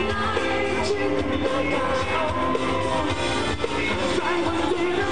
I'm trying to one day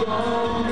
กั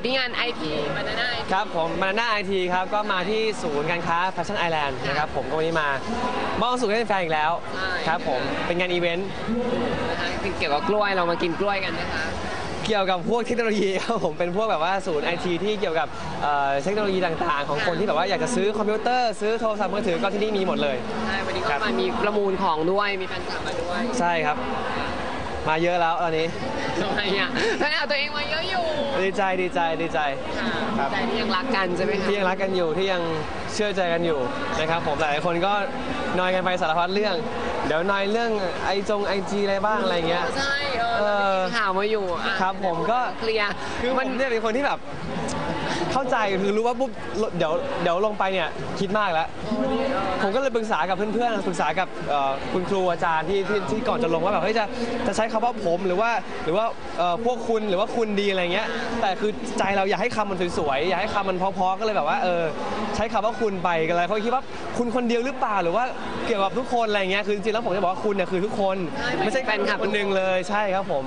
อยู่ที่งานไอทีบานาน่าครับผมมาหน้าไอทีครับก็มาที่ศูนย์การค้าแฟชั่นไอแลนด์นะครับผมก็วันนี้มามอบความสุขให้แฟนๆอีกแล้วครับผมเป็นงานอีเวนต์นะคะเกี่ยวกับกล้วยเรามากินกล้วยกันนะคะเกี่ยวกับพวกเทคโนโลยีครับผมเป็นพวกแบบว่าศูนย์ไอทีที่เกี่ยวกับเอ่อเทคโนโลยีต่างๆ ของคนที่แบบว่าอยากจะซื้อคอมพิวเตอร์ซื้อโทรศัพท์มือถือก็ที่นี่มีหมดเลย ใช่วันนี้คก็รับมามีประมูลของด้วยมีแฟนคลับมาด้วย ใช่ครับ มาเยอะแล้วตอนนี้ ทำไมอะแฟนคลับตัวเองมาเยอะอยู่ดีใจดีใจดีใจ ครับใจที่ยังรักกันใช่ไหมคะที่ยังรักกันอยู่ที่ยังเชื่อใจกันอยู่นะครับผมหลายคนก็นอยกันไปสารพัดเรื่อง เดี๋ยวนอยเรื่องไอจงไอจีอะไรบ้างอะไรเงี้ย ใช่เอเอออข่าวมาอยู่อะครับผมก็ เคลียร์คือมันเนี่ยเป็นคนที่แบบ เข้าใจคือรู้ว่าปุ๊บเดี๋ยวเดี๋ยวลงไปเนี่ยคิดมากแล้ว ผมก็เลยปรึกษากับเพื่อนๆปรึกษากับเอ่อคุณครูอาจารย์ที่ที่ที่ก่อนจะลงว่าแบบเฮ้ยจะจะใช้คำว่าผมหรือว่าหรือว่าเอ่อพวกคุณหรือว่าคุณดีอะไรเงี้ยแต่คือใจเราอยากให้คำมันสวยๆอยากให้คำมันเพราะๆก็เลยแบบว่าเออใช้คำว่าคุณไปกันเลยเขาคิดว่า คุณคนเดียวหรือเปล่าหรือว่าเกี่ยวกับทุกคนอะไรเงี้ยคือจริงๆแล้วผมจะบอกว่าคุณเนี่ยคือทุกคน ไม่ใช่แฟนคลับคนหนึ่งเลยใช่ครับผม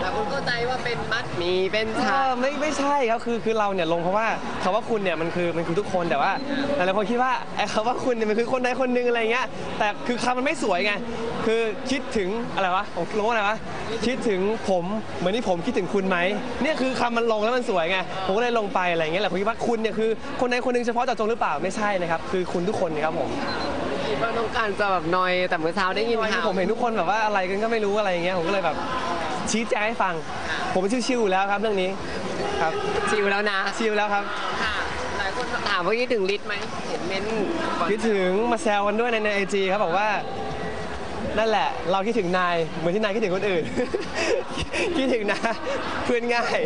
แต่คุณเข้าใจว่าเป็นมัดหมีเป็นเอชาอไม่ไม่ใช่ครับคือคือเราเนี่ยลงเพราะว่าคำว่าคุณเนี่ยมันคือมันคือทุกคนแต่ว่าหลายๆคนคิดว่าไอ้คำว่าคุณเนี่ยมันคือคนใดคนหนึ่งอะไรเงี้ยแต่คือคำมันไม่สวยไงคือคิดถึงอะไรวะผมลงว่าอะไรวะคิดถึงผมเหมือนที่ผมคิดถึงคุณไหมเนี่ยคือคำมันลงแล้วมันสวยไงผมก็เลยลงไปอะไรเงี้ยแหละผมคิดว่าคุณเนี่ยคือคนใดคนหนึ่งเฉพาะเจาะจงหรือเปล่าไม่ใช่นะครับคือคุณทุกคนนะครับผมคิดว่าต้องการจะแบบนอยแต่เมื่อเช้าได้ยินข่าวผมเห็นทุกคนแบบว่าอะไรกันก็ไม่รู้อะไรเงี้ยผมก็เลยแบบชี้แจงให้ฟัง ผมชิวๆอยู่แล้วครับเรื่องนี้ครับชิวแล้วนะชิวแล้วครับค่ะหลายคนถามว่าคิดถึงลิศไหมเห็นเม้นต์ก่อนคิดถึงมาแซวกันด้วยในในไอจีครับบอกว่านั่นแหละ เราคิดถึงนายเหมือนที่นายคิดถึงคนอื่น คิดถึงนะ เพื่อนง่าย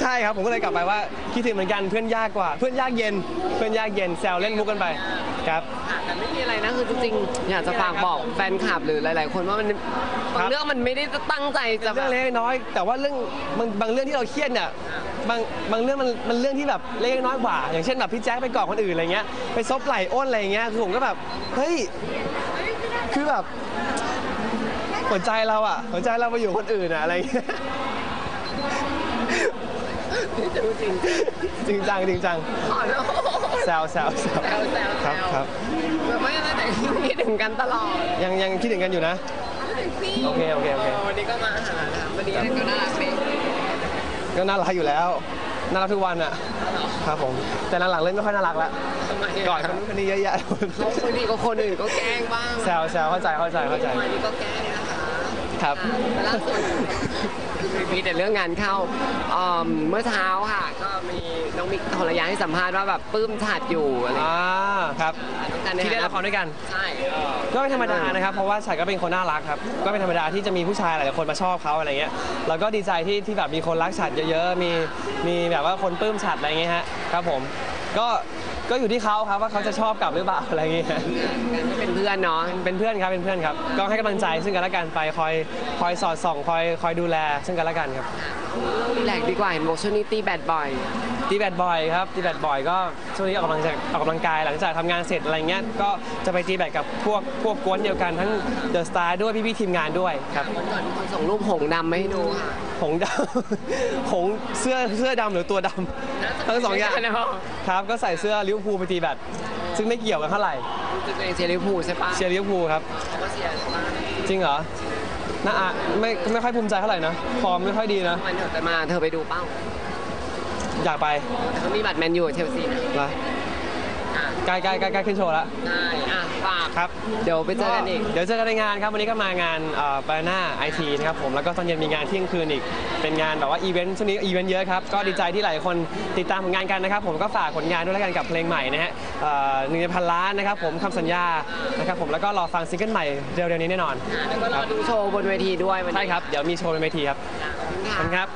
ใช่ครับผมก็เลยกลับไปว่าคิดถึงเหมือนกันเพื่อนยากกว่า เพื่อนยากเย็น เพื่อนยากเย็นแซวเล่นมุกกันไปครับค่ะแต่ไม่มีอะไรนะคือจริงๆ อยากจะฝากบอกแฟนคลับหรือหลายๆ คนว่ามันบางเรื่องมันไม่ได้ตั้งใจจะแบเรื่อบ งเล็กน้อย แต่ว่าเรื่องบางบางเรื่องที่เราเครียดเนี่ยบางบางเรื่องมันมันเรื่องที่แบบเล็กน้อยกว่า อย่างเช่นแบบพี่แจ๊คไปกอดคนอื่นอะไรเงี้ยไปซบไหล่อ้นอะไรเงี้ยคือผมก็แบบเฮ้ยคือแบบ หัวใจเราอะหัวใจเราไปอยู่คนอื่นอะอะไรเงี้ยจะรู้จริงจริงจังจริงจังขอโทษแซวแซวแซวแซวแซวครับแซวครับแบบไม่ได้แต่คิดถึงกันตลอดยังยังคิดถึงกันอยู่นะโอเคโอเคโอเควันนี้ก็มาหานะคะวันนี้ก็น่ารักดีก็น่ารักอยู่แล้วน่ารักทุกวันอะครับผมแต่หลังๆเล่นไม่ค่อยน่ารักแล้วทำไมกอดคนนู้นคนนี้เยอะแยะเขาบางทีก็คนอื่นก็แกล้งบ้างแซวแซวเข้าใจเข้าใจเข้าใจวันนี้ก็แกล้งนะ คะครับแต่ล่าสุดมีแต่เรื่องงานเข้าเอิ่มเมื่อเช้าค่ะ ก็มีน้องมิกทรยาให้สัมภาษณ์ว่าแบบปลื้มฉัดอยู่อะไรอย่างอ่าเงี้ยครับกันในที่เล่นฐาละครด้วยกัน ใช่เออก็เป็นธรรมดานะครับ เพราะว่าฉัยก็เป็นคนน่ารักครับ ก็เป็นธรรมดาที่จะมีผู้ชายหลายๆคนมาชอบเขาอะไรเงี้ย แล้วก็ดีใจที่ที่แบบมีคนรักฉัดเยอะๆ มีมีแบบว่าคนปลื้มฉัดอะไรเงี้ยฮะ ครับผม ก็ก็อยู่ที่เขาครับว่าเขาจะชอบกลับหรือเปล่าอะไรเงี้ยกันก็เป็นเพื่อนเนาะเป็นเพื่อนครับเป็นเพื่อนครับ ก็ให้กำลังใจซึ่งกันและกันไปคอยคอยสอดส่องคอยคอยดูแลซึ่งกันและกันครับ รีแลกซ์ดีกว่าเห็นบอกช่วงนี้ตีแบดบ่อยตีแบดบ่อยครับตีแบดบ่อยก็ช่วงนี้ออกกำลังจากออกกำลังกายหลังจากทำงานเสร็จอะไรเงี้ยก็จะไปตีแบดกับพวกพวกกวนเดียวกันทั้งเดอะสตาร์ด้วยพี่ๆทีมงานด้วยครับวันก่อนมีคนส่งรูปหงส์ดำมาให้ดูค่ะ หงส์ดำ หงส์เสื้อเสื้อดำหรือตัวดำทั้งสองอย่างนะคครับก็ใส่เสื้อลิเวอร์พูลไปตีแบดซึ่งไม่เกี่ยวกันเท่าไหร่คือตัวเองเชียร์ลิเวอร์พูลใช่ปะเชียร์ลิเวอร์พูลครับเขาก็เชียร์ใช่ปะจริงเหรอ น่าอะไม่ไม่ค่อยภูมิใจเท่าไหร่นะฟอร์มไม่ค่อยดีนะ วันเถอะจะมาเธอไปดูเป้าอยากไปแต่เขามีบัตรแมนยูกับเชลซีนะนะอะใกล้ใกล้ใกล้ใกล้ขึ้นโชว์แล้วได้อะฝาก ครับ เดี๋ยวไปเจอกันอีก เดี๋ยวเจอกันในงานครับ วันนี้ก็มางานบานาไอทีนะครับผม แล้วก็ตอนเย็นมีงานเที่ยงคืนอีก เป็นงานแบบว่าอีเวนต์ช่วงนี้อีเวนต์เยอะครับ ก็ดีใจที่หลายคนติดตามผลงานกันนะครับ ผมก็ฝากผลงานด้วยแล้วกันกับเพลงใหม่นะฮะเอ่อหนึ่งในพันล้านนะครับผมคำสัญญา นะครับผม แล้วก็รอฟังซิงเกิลใหม่เร็วๆนี้แน่นอนอะแล้วก็รอดูโชว์บนเวทีด้วยวันนี้ใช่ครับ เดี๋ยวมีโชว์บนเวทีครับอะขอบคุณขอบค่ะคุณครับ